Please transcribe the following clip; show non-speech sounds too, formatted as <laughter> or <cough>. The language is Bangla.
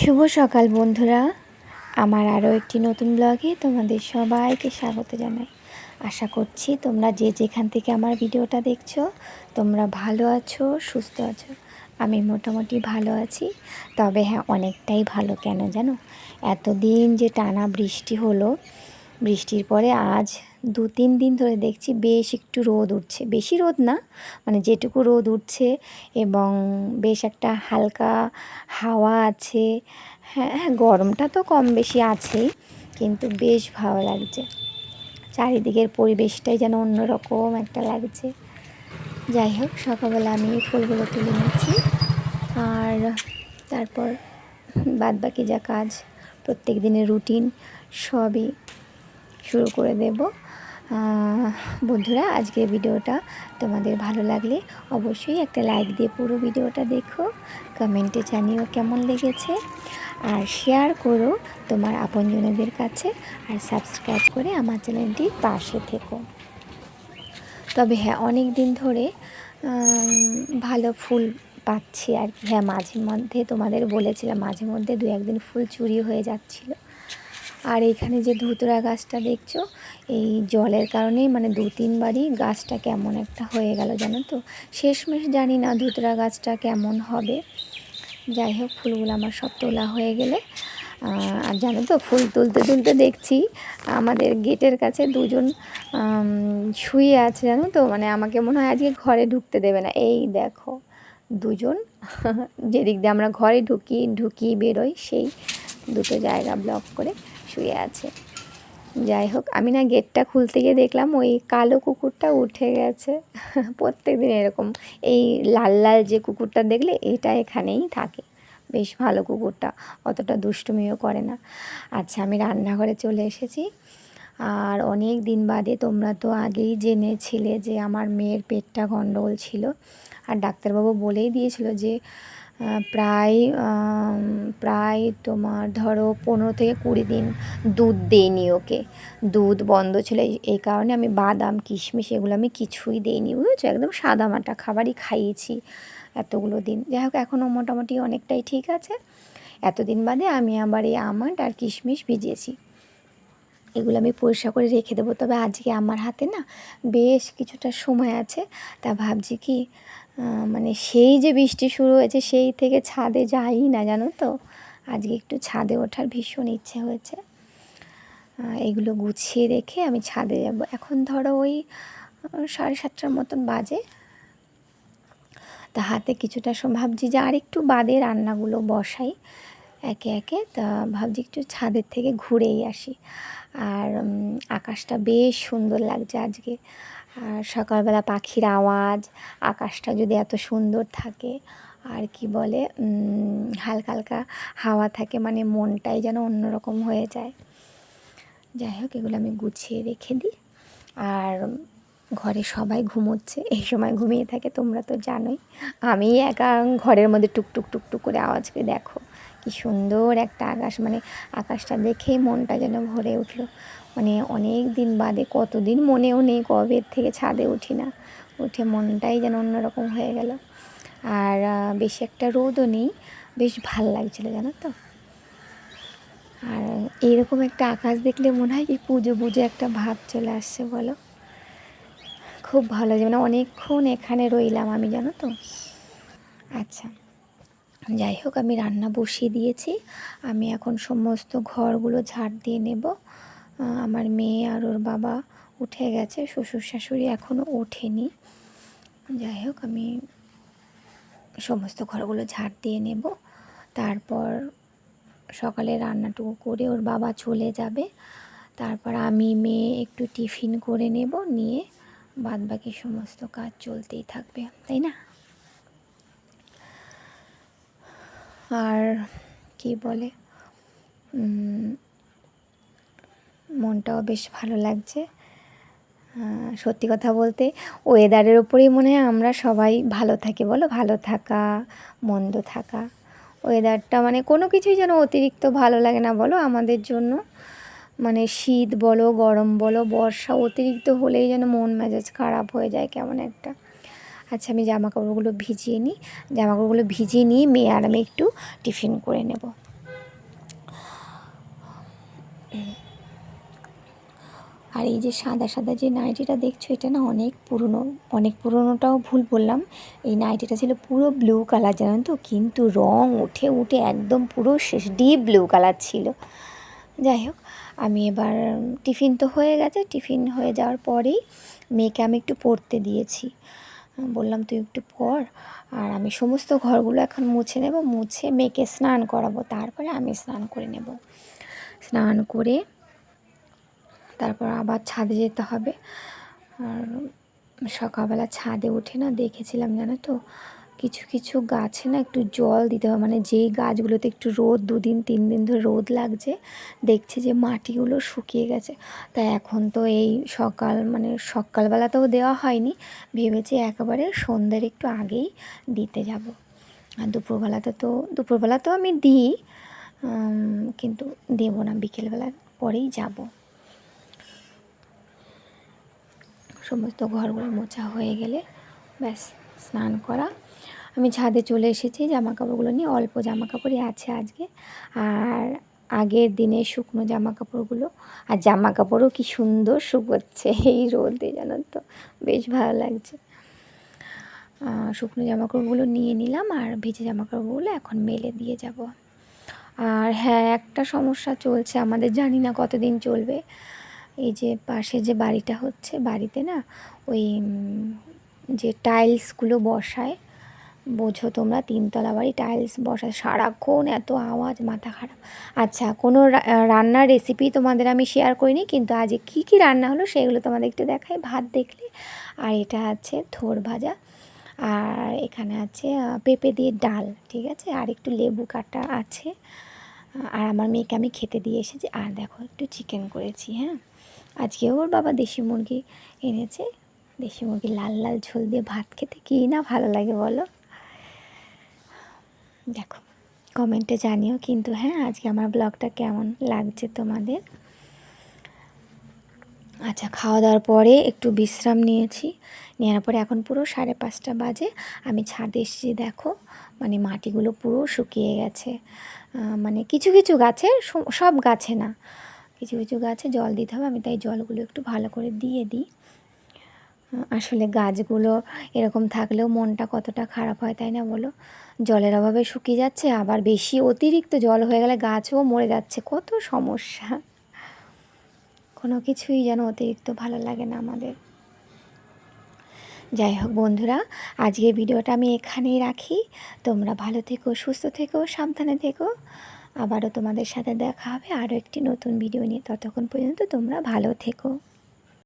শুভ সকাল বন্ধুরা। আমার আরও একটি নতুন ব্লগে তোমাদের সবাইকে স্বাগত জানাই। আশা করছি তোমরা যে যেখান থেকে আমার ভিডিওটা দেখছ, তোমরা ভালো আছো, সুস্থ আছো। আমি মোটামুটি ভালো আছি। তবে হ্যাঁ অনেকটাই ভালো কেন জানো? এতদিন যে টানা বৃষ্টি হলো বৃষ্টির পরে আজ দু তিন দিন ধরে দেখছি বেশ একটু রোদ উঠছে। বেশি রোদ না মানে যেটুকু রোদ উঠছে এবং বেশ একটা হালকা হাওয়া আছে। হ্যাঁ হ্যাঁ গরমটা তো কম বেশি আছেই, কিন্তু বেশ ভালো লাগছে। চারিদিকের পরিবেশটাই যেন অন্যরকম একটা লাগছে। যাই হোক, সকালবেলা আমি ফুলগুলো তুলে নিচ্ছি আর তারপর বাদ বাকি যা কাজ, প্রত্যেক দিনের রুটিন, সবই শুরু করে দেব। বন্ধুরা, আজকের ভিডিওটা তোমাদের ভালো লাগলে অবশ্যই একটা লাইক দিয়ে পুরো ভিডিওটা দেখো। কমেন্টে জানিও কেমন লেগেছে। আর শেয়ার করো তোমার আপনজনদের কাছে আর সাবস্ক্রাইব করে আমার চ্যানেলটির পাশে থেকো। তবে হ্যাঁ অনেক দিন ধরে ভালো ফুল পাচ্ছি আর কি। হ্যাঁ মাঝে মধ্যে তোমাদের বলেছিলাম, মাঝে মধ্যে দু একদিন ফুল চুরি হয়ে যাচ্ছিল। আর এইখানে যে ধুতরা গাছটা দেখছ, এই জলের কারণেই মানে দু তিনবারই গাছটা কেমন একটা হয়ে গেল, জানো তো? শেষমেশ জানি না ধুতরা গাছটা কেমন হবে। যাই হোক, ফুলগুলো আমার সব তোলা হয়ে গেলে আর জানো তো, ফুল তুলতে তুলতে দেখছি আমাদের গেটের কাছে দুজন শুয়ে আছে, জানো তো? মানে আমাকে মনে হয় আজকে ঘরে ঢুকতে দেবে না। এই দেখো, দুজন, যেদিক দিয়ে আমরা ঘরে ঢুকি ঢুকি বেরোই সেই দুটো জায়গা ব্লক করে। শুয়ে আছে। যাই হোক, আমি না গেটটা খুলতে গিয়ে দেখলাম ওই কালো কুকুরটা উঠে গেছে। <laughs> প্রত্যেক দিন এরকম। এই লাল লাল যে কুকুরটা দেখলে এটা এখানেই থাকে। বেশ ভালো কুকুরটা, অতটা দুষ্টুমিও করে না। আচ্ছা আমি রান্নাঘরে চলে এসেছি। আর অনেক দিন বাদে তোমরা তো আগেই জেনেছিলে যে আমার মেয়ের পেটটা গণ্ডগোল ছিল। আর ডাক্তারবাবু বলেই দিয়েছিল যে প্রায় প্রায় তোমার ধরো পনেরো থেকে কুড়ি দিন দুধ দিইনি ওকে। দুধ বন্ধ ছিল এই কারণে আমি বাদাম, কিশমিশ এগুলো আমি কিছুই দিইনি, বুঝেছ? একদম সাদা মাটা খাবারই খাইয়েছি এতগুলো দিন। যাই হোক এখনও মোটামুটি অনেকটাই ঠিক আছে। এতদিন বাদে আমি আবার এই আমন্ড আর কিশমিশ ভিজিয়েছি। এগুলো আমি পরিষ্কার করে রেখে দেবো। তবে আজকে আমার হাতে না বেশ কিছুটা সময় আছে। তা ভাবছি কি মানে সেই যে বৃষ্টি শুরু হয়েছে, সেই থেকে ছাদে যাই না, জানো তো? আজকে একটু ছাদে ওঠার ভীষণ ইচ্ছে হয়েছে। এগুলো গুছিয়ে রেখে আমি ছাদে যাব। এখন ধরো ওই সাড়ে সাতটার মতন বাজে। তা হাতে কিছুটা সময়, ভাবছি যে আর একটু বাদে রান্নাগুলো বসাই একে একে। তা ভাবছি একটু ছাদের থেকে ঘুরেই আসি। আর আকাশটা বেশ সুন্দর লাগছে আজকে। আর সকালবেলা পাখির আওয়াজ, আকাশটা যদি এত সুন্দর থাকে, আর কি বলে হালকা হালকা হাওয়া থাকে মানে মনটাই যেন অন্যরকম হয়ে যায়। যাই হোক, এগুলো আমি গুছিয়ে রেখে দিই। আর ঘরে সবাই ঘুমোচ্ছে, এই সময় ঘুমিয়ে থাকে, তোমরা তো জানোই। আমি একা ঘরের মধ্যে টুকটুক টুকটুক করে আওয়াজ করে দেখো। কি সুন্দর একটা আকাশ মানে আকাশটা দেখে মনটা যেন ভরে উঠল। মানে অনেক দিন বাদে, কতদিন মনেও নেই কবে থেকে ছাদে উঠি না। উঠে মনটাই যেন অন্যরকম হয়ে গেল। আর বেশি একটা রোদও নেই, বেশ ভালো লাগছিল জানো তো? আর এইরকম একটা আকাশ দেখলে মনে হয় কি পুজো পুজো একটা ভাব চলে আসছে, বলো? খুব ভালো লাগে মানে অনেকক্ষণ এখানে রইলাম আমি, জানো তো? আচ্ছা। যাই হোক, আমি রান্না বসিয়ে দিয়েছি। আমি এখন সমস্ত ঘরগুলো ঝাড় দিয়ে নেব। আমার মেয়ে আর ওর বাবা উঠে গেছে, শ্বশুর শাশুড়ি এখনও ওঠেনি। যাই হোক, আমি সমস্ত ঘরগুলো ঝাড় দিয়ে নেব। তারপর সকালে রান্নাটুকু করে ওর বাবা চলে যাবে। তারপর আমি, মেয়ে একটু টিফিন করে নেব, নিয়ে বাদ বাকি সমস্ত কাজ চলতেই থাকবে, তাই না? আর কি বলে মনটাও বেশ ভালো লাগছে। সত্যি কথা বলতে ওয়েদারের ওপরেই মনে হয় আমরা সবাই ভালো থাকি, বলো? ভালো থাকা, মন্দ থাকা। ওয়েদারটা মানে কোনো কিছুই যেন অতিরিক্ত ভালো লাগে না, বলো? আমাদের জন্য। মানে শীত বলো, গরম বলো, বর্ষা অতিরিক্ত হলেই যেন মন মেজাজ খারাপ হয়ে যায়, কেমন একটা। আচ্ছা আমি জামা কাপড়গুলো ভিজিয়ে নিই। জামা কাপড়গুলো ভিজিয়ে নিয়ে মেয়ে আর আমি একটু টিফিন করে নেব। আর এই যে সাদা সাদা যে নাইটিটা দেখছ, এটা না অনেক পুরনো, অনেক পুরনোটাও ভুল বললাম। এই নাইটিটা ছিল পুরো ব্লু কালার জানেন তো? কিন্তু রং উঠে উঠে একদম পুরো শেষ ডিপ ব্লু কালার ছিল। যাই হোক, আমি এবার টিফিন তো হয়ে গেছে। টিফিন হয়ে যাওয়ার পরেই মেয়েকে আমি একটু পড়তে দিয়েছি। বললাম, তুই একটু পর আর আমি সমস্ত ঘরগুলো এখন মুছে নেব, মুছে মেয়েকে স্নান করাবো। তারপরে আমি স্নান করে নেব। স্নান করে তারপর আবার ছাদে যেতে হবে। আর সকালবেলা ছাদে উঠে না দেখেছিলাম জানো তো? কিছু কিছু গাছে না একটু জল দিতে হবে মানে যেই গাছগুলোতে একটু রোদ, দুদিন, তিন দিন ধরে রোদ লাগছে, দেখছি যে মাটিগুলো শুকিয়ে গেছে। তাই এখন তো এই সকাল মানে সকালবেলাতেও দেওয়া হয়নি, ভেবেছি একেবারে সন্ধ্যের একটু আগেই দিতে যাব। আর দুপুরবেলাতে তো, দুপুরবেলা তো আমি দিই কিন্তু দেবো না, বিকেলবেলার পরেই যাব। সমস্ত ঘরগুলো মোছা হয়ে গেলে ব্যাস, স্নান করা আমি ছাদে চলে এসেছি জামা কাপড়গুলো নিয়ে, অল্প জামা কাপড়ই আছে আজকে। আর আগের দিনে শুকনো জামা কাপড়গুলো আর জামা কাপড়ও কি সুন্দর শুকোচ্ছে এই রোদে জানো তো, বেশ ভালো লাগছে। শুকনো জামা কাপড়গুলো নিয়ে নিলাম আর ভেজে জামা কাপড়গুলো এখন মেলে দিয়ে যাব। আর হ্যাঁ একটা সমস্যা চলছে আমাদের, জানি না কতদিন চলবে। এই যে পাশে যে বাড়িটা হচ্ছে, বাড়িতে না ওই যে টাইলসগুলো বসায় বোঝো তোমরা, তিনতলা বাড়ি টাইলস বসা সারাক্ষণ এত আওয়াজ, মাথা খারাপ। আচ্ছা কোনো রান্নার রেসিপি তোমাদের আমি শেয়ার করিনি, কিন্তু আজ কী কী রান্না হলো সেগুলো তোমাদের একটু দেখাই, ভাত দেখলে। আর এটা আছে থোর ভাজা, আর এখানে আছে পেঁপে দিয়ে ডাল, ঠিক আছে? আর একটু লেবু কাটা আছে। আর আমার মেয়েকে আমি খেতে দিয়ে এসেছি। আর দেখো, একটু চিকেন করেছি হ্যাঁ? আজকে ওর বাবা দেশি মুরগি এনেছে। দেশি মুরগি লাল লাল ঝোল দিয়ে ভাত খেতে কী না ভালো লাগে বলো? দেখো কমেন্টে জানিও কিন্তু হ্যাঁ আজকে আমার ব্লগটা কেমন লাগছে তোমাদের? আচ্ছা খাওয়া দাওয়ার পরে একটু বিশ্রাম নিয়েছি। নেওয়ার পরে এখন পুরো সাড়ে পাঁচটা বাজে। আমি ছাদে এসেছি, দেখো মানে মাটিগুলো পুরো শুকিয়ে গেছে। মানে কিছু কিছু গাছে সব গাছে না, কিছু কিছু গাছে জল দিতে হবে, আমি তাই জলগুলো একটু ভালো করে দিয়ে দিই। আসলে গাছগুলো এরকম থাকলেও মনটা কতটা খারাপ হয়, তাই না বলো? জলের অভাবে শুকিয়ে যাচ্ছে, আবার বেশি অতিরিক্ত জল হয়ে গেলে গাছও মরে যাচ্ছে, কত সমস্যা। কোনো কিছুই যেন অতিরিক্ত ভালো লাগে না আমাদের। যাই হোক বন্ধুরা, আজকের ভিডিওটা আমি এখানেই রাখি। তোমরা ভালো থেকো, সুস্থ থেকো, সাবধানে থেকো। আবারও তোমাদের সাথে দেখা হবে আরও একটি নতুন ভিডিও নিয়ে। ততক্ষণ পর্যন্ত তোমরা ভালো থেকো।